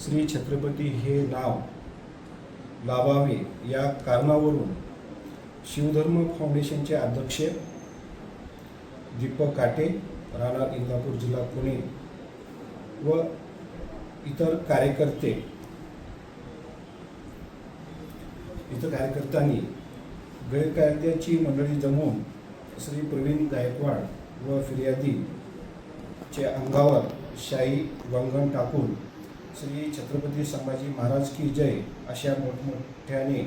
श्री छत्रपती हे नाव लावावे या कारणावरून शिवधर्म फाउंडेशनचे अध्यक्ष दीपक काटे राहणार इंदापूर जिल्हा पुणे व इतर कार्यकर्ते. इतर कार्यकर्त्यांनी गैरकायद्याची मंडळी जमवून श्री प्रवीण गायकवाड व फिर्यादीचे अंगावर शाही वंगण टाकून श्री छत्रपती संभाजी महाराज की जय अशा मोठमोठ्याने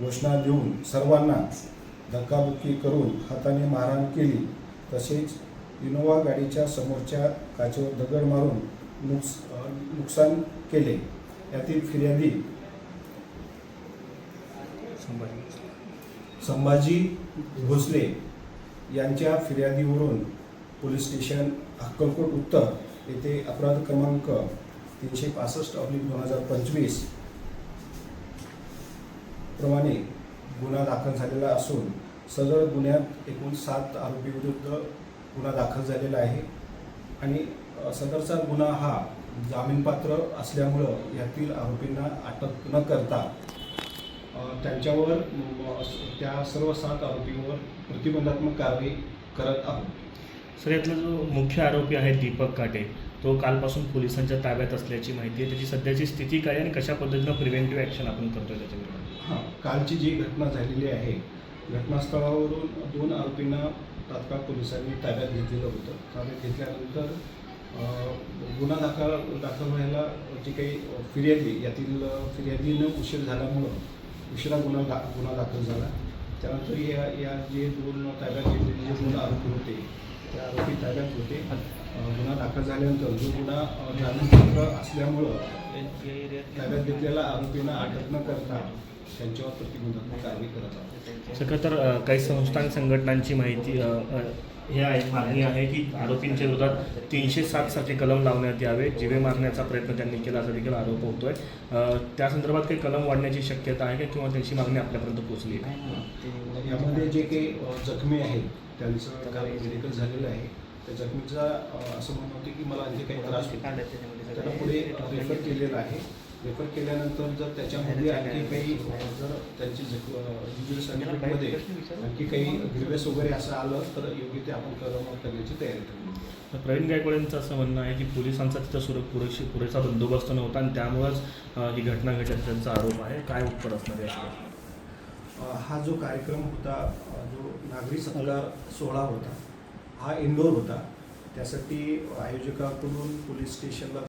घोषणा देऊन सर्वांना धक्काबुक्की करून हाताने मारहाण केली. तसेच इनोवा गाडीच्या समोरच्या काचेवर दगड मारून नुकस नुकसान केले. यातील फिर्यादी संभाजी भोसले यांच्या फिर्यादीवरून पोलीस स्टेशन अक्कलकोट उत्तर येथे अपराध क्रमांक तीनशे पासष्ट ऑब्लिक दोन हजार पंचवीस प्रमाणे गुन्हा दाखल झालेला असून सदर गुन्ह्यात एकूण सात आरोपीविरुद्ध गुन्हा दाखल झालेला आहे. आणि सदरचा गुन्हा हा जामीनपात्र असल्यामुळं यातील आरोपींना अटक न करता त्यांच्यावर त्या सर्व सात आरोपींवर प्रतिबंधात्मक कारवाई करत आहोत. सर यातला जो मुख्य आरोपी आहे दीपक काटे तो कालपासून पोलिसांच्या ताब्यात असल्याची माहिती आहे. त्याची सध्याची स्थिती काय आणि कशा पद्धतीनं प्रिव्हेंटिव्ह ॲक्शन आपण करतो त्याच्यामध्ये हां कालची जी घटना झालेली आहे घटनास्थळावरून दोन आरोपींना तात्काळ पोलिसांनी ताब्यात घेतलेलं होतं. ताब्यात घेतल्यानंतर गुन्हा दाखल दाखल व्हायला जी काही फिर्यादी यातील फिर्यादीनं उशीर झाल्यामुळं उशिरा गुन्हा दा गुन्हा दाखल झाला. त्यानंतर या या जे दोन ताब्यात घेतलेले जे दोन आरोपी होते ते आरोपी ताब्यात होते. गुन्हा दाखल झाल्यानंतर जो गुन्हा जामीनपात्र असल्यामुळं ताब्यात घेतलेल्या आरोपींना अटक न करता त्यांच्यावर प्रतिबंधात्मक कारवाई करत आहोत. सगळं तर काही संस्थान संघटनांची माहिती हे आहे मागणी आहे की आरोपींच्या विरोधात तीनशे सात सारखे कलम लावण्यात यावे जिवे मारण्याचा प्रयत्न त्यांनी केला असा देखील आरोप होतोय. आहे त्या संदर्भात काही कलम वाढण्याची शक्यता आहे का किंवा त्यांची मागणी आपल्यापर्यंत पोहोचली आहे? यामध्ये जे काही जखमी आहेत त्यांचं काही मेडिकल झालेलं आहे. त्या जखमीचा असं म्हणणं होतं की मला आणखी काही त्रास होतो त्याला पुढे रेफर केलेलं आहे. रेफर केल्यानंतर जर त्याच्यामध्ये आणखी काही जर त्यांची इंजुरी सर्टिफिकेटमध्ये आणखी काही ग्रिवेस वगैरे असं आलं तर योग्य ते आपण करण्याची तयारी ठेवली तर प्रवीण गायकवाडांचं असं म्हणणं आहे की पोलिसांचा तिथं सुर पुरेशी पुरेसा बंदोबस्त नव्हता आणि त्यामुळंच ही घटना घडल्याचा त्यांचा आरोप आहे. काय उत्तर असणार आहे याच्यावर? हा जो कार्यक्रम होता जो नागरी सत्कार सोहळा होता हा इंडोर होता. त्यासाठी आयोजकाकडून पोलीस स्टेशनला